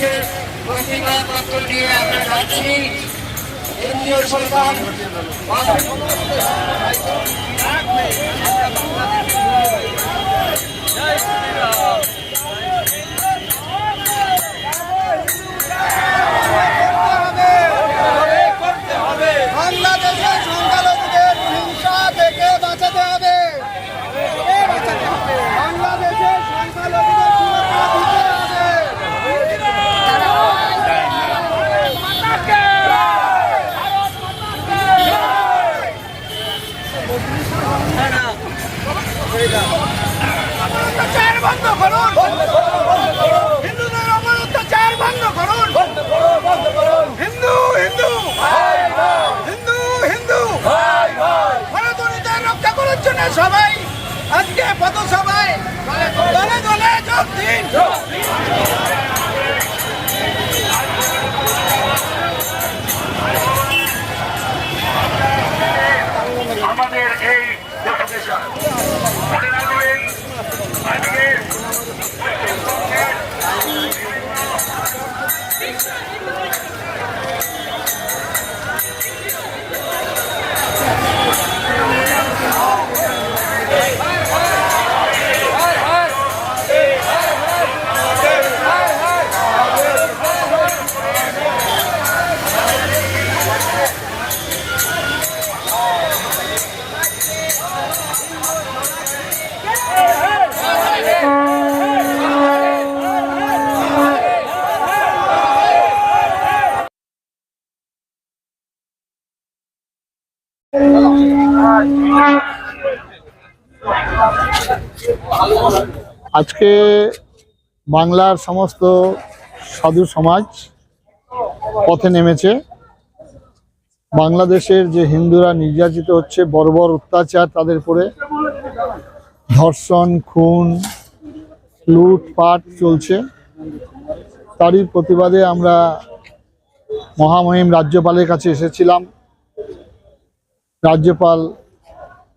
থেকে প্রতিবাদপত্র দিয়ে আমরা যাচ্ছি। কেন্দ্রীয় সরকার। আজকে আজকে বাংলার সমস্ত সাধু সমাজ পথে নেমেছে। বাংলাদেশের যে হিন্দুরা নির্যাতিত হচ্ছে বর্বর অত্যাচার তাদের উপরে ধর্ষণ, খুন, লুটপাট চলছে। তারই প্রতিবাদে আমরা মহামহিম রাজ্যপালের কাছে এসেছিলাম। রাজ্যপাল,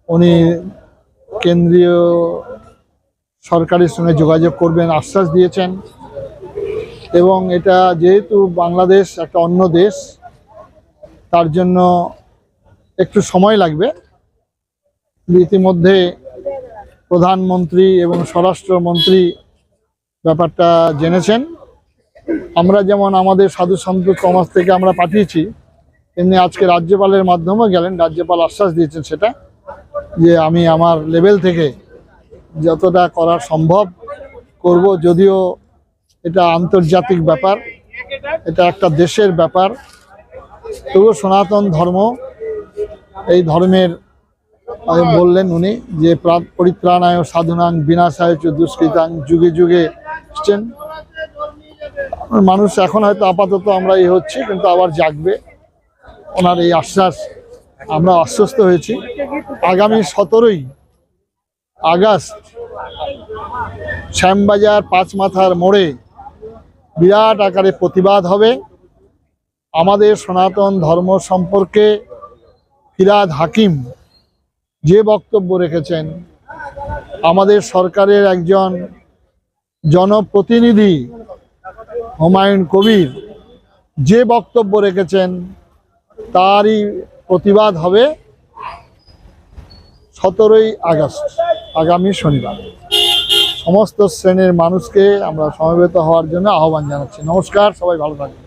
উনি কেন্দ্রীয় সরকারের সঙ্গে যোগাযোগ করবেন, আশ্বাস দিয়েছেন। এবং এটা যেহেতু বাংলাদেশ একটা অন্য দেশ, তার জন্য একটু সময় লাগবে। ইতিমধ্যে প্রধানমন্ত্রী এবং স্বরাষ্ট্রমন্ত্রী ব্যাপারটা জেনেছেন। আমরা যেমন আমাদের সাধু সন্ত সমাজ থেকে আমরা পাঠিয়েছি তেমনি আজকে রাজ্যপালের মাধ্যমেও গেলেন, রাজ্যপাল আশ্বাস দিয়েছেন সেটা, যে আমি আমার লেভেল থেকে যতটা করা সম্ভব করব, যদিও এটা আন্তর্জাতিক ব্যাপার, এটা একটা দেশের ব্যাপার। তবুও সনাতন ধর্ম, এই ধর্মের বললেন উনি, যে প্রা- পরিত্রাণায় সাধনাং, বিনাশায় দুষ্কৃতাং, যুগে যুগে এসছেন। মানুষ এখন হয়তো আপাতত আমরা এই হচ্ছি, কিন্তু আবার জাগবে। ওনার এই আশ্বাস আমরা আশ্বস্ত হয়েছি। আগামী সতেরোই আগস্ট শ্যামবাজার পাঁচ মাথার মোড়ে বিরাট আকারে প্রতিবাদ হবে। আমাদের সনাতন ধর্ম সম্পর্কে ফিরাদ হাকিম যে বক্তব্য রেখেছেন, আমাদের সরকারের একজন জনপ্রতিনিধি হুমায়ুন কবির যে বক্তব্য রেখেছেন তারই প্রতিবাদ হবে সতেরোই আগস্ট, আগামী শনিবার। সমস্ত শ্রেণির মানুষকে আমরা সমবেত হওয়ার জন্য আহ্বান জানাচ্ছি। নমস্কার, সবাই ভালো থাকবেন।